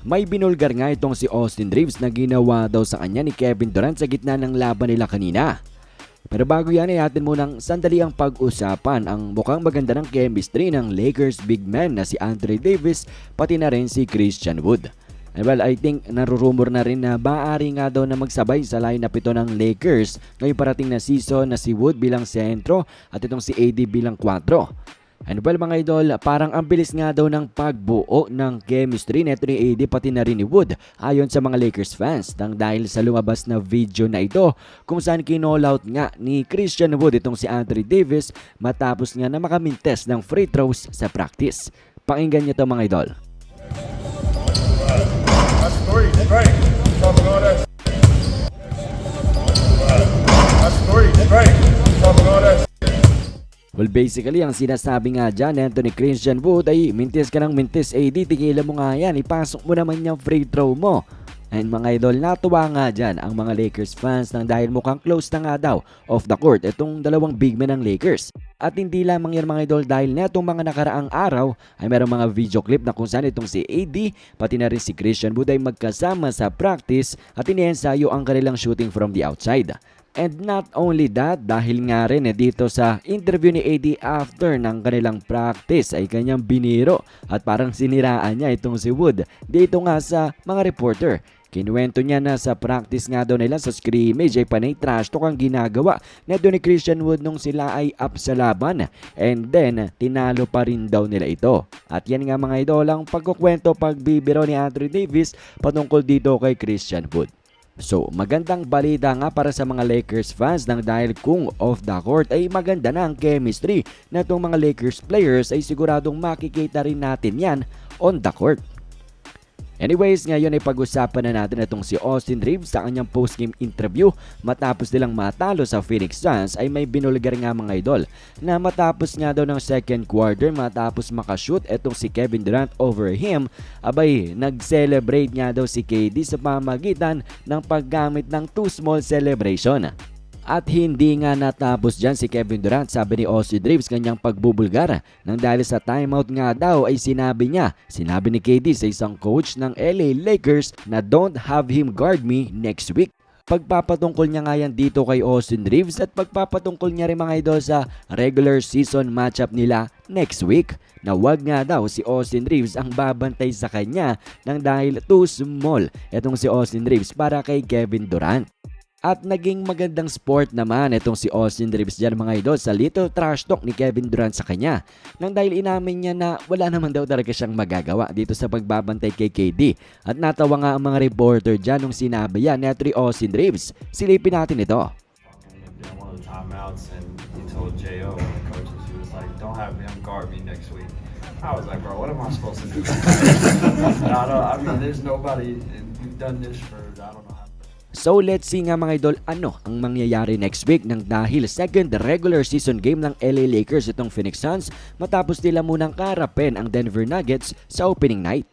May binulgar nga itong si Austin Reeves na ginawa daw sa kanya ni Kevin Durant sa gitna ng laban nila kanina. Pero bago yan ay atin munang sandali ang pag-usapan ang mukhang maganda ng chemistry ng Lakers big man na si Andre Davis pati na rin si Christian Wood. And well, I think narurumor na rin na baari nga daw na magsabay sa lineup ito ng Lakers ngayong parating na season na si Wood bilang sentro at itong si AD bilang 4. And well mga idol, parang ang bilis nga daw ng pagbuo ng chemistry neto ni AD pati na rin ni Wood ayon sa mga Lakers fans nang dahil sa lumabas na video na ito kung saan kinall out nga ni Christian Wood itong si Anthony Davis matapos nga na makamintes ng free throws sa practice. Pakinggan niyo to mga idol. Well, basically, ang sinasabi nga dyan, Anthony Christian Wood ay mintis ka ng mintis AD, tigilan mo nga yan, ipasok mo naman yung free throw mo. And mga idol, natuwa nga dyan ang mga Lakers fans nang dahil mukhang close na nga daw off the court itong dalawang big men ng Lakers. At hindi lamang yan mga idol dahil netong mga nakaraang araw ay merong mga video clip na kung saan itong si AD pati na rin si Christian Wood ay magkasama sa practice at iniensayo ang kanilang shooting from the outside. And not only that, dahil nga rin eh, dito sa interview ni AD after ng kanilang practice ay kanyang biniro at parang siniraan niya itong si Wood dito nga sa mga reporter. Kinuwento niya na sa practice nga daw nila sa scrimmage ay panay trash talk ang ginagawa na doon ni Christian Wood nung sila ay up sa laban. And then, tinalo pa rin daw nila ito. At yan nga mga idol ang pagkukwento pagbibiro ni Andrew Davis patungkol dito kay Christian Wood. So, magandang balita nga para sa mga Lakers fans nang dahil kung off the court ay maganda na ang chemistry na itong mga Lakers players ay siguradong makikita rin natin yan on the court. Anyways, ngayon ay pag-usapan na natin itong si Austin Reeves sa kanyang post-game interview matapos nilang matalo sa Phoenix Suns ay may binulgar nga mga idol na matapos nga daw ng second quarter matapos makashoot itong si Kevin Durant over him abay nag-celebrate nga daw si KD sa pamagitan ng paggamit ng too small celebration. At hindi nga natapos dyan si Kevin Durant sabi ni Austin Reeves kanyang pagbubulgar nang dahil sa timeout nga daw ay sinabi niya, sinabi ni KD sa isang coach ng LA Lakers na don't have him guard me next week. Pagpapatungkol niya nga yan dito kay Austin Reeves at pagpapatungkol niya rin mga idol sa regular season matchup nila next week na wag nga daw si Austin Reeves ang babantay sa kanya nang dahil too small itong si Austin Reeves para kay Kevin Durant. At naging magandang sport naman itong si Austin Reeves dyan mga idol sa little trash talk ni Kevin Durant sa kanya. Nang dahil inamin niya na wala naman daw talaga siyang magagawa dito sa pagbabantay kay KD. At natawa nga ang mga reporter dyan nung sinabi yan ni Atri Austin Reeves. Silipin natin ito. I was like, "Bro, what am I supposed to do?" I don't. I mean, there's nobody. We've done this for I don't know. So let's see nga mga idol ano ang mangyayari next week nang dahil second regular season game ng LA Lakers itong Phoenix Suns matapos nila munang karapin ang Denver Nuggets sa opening night.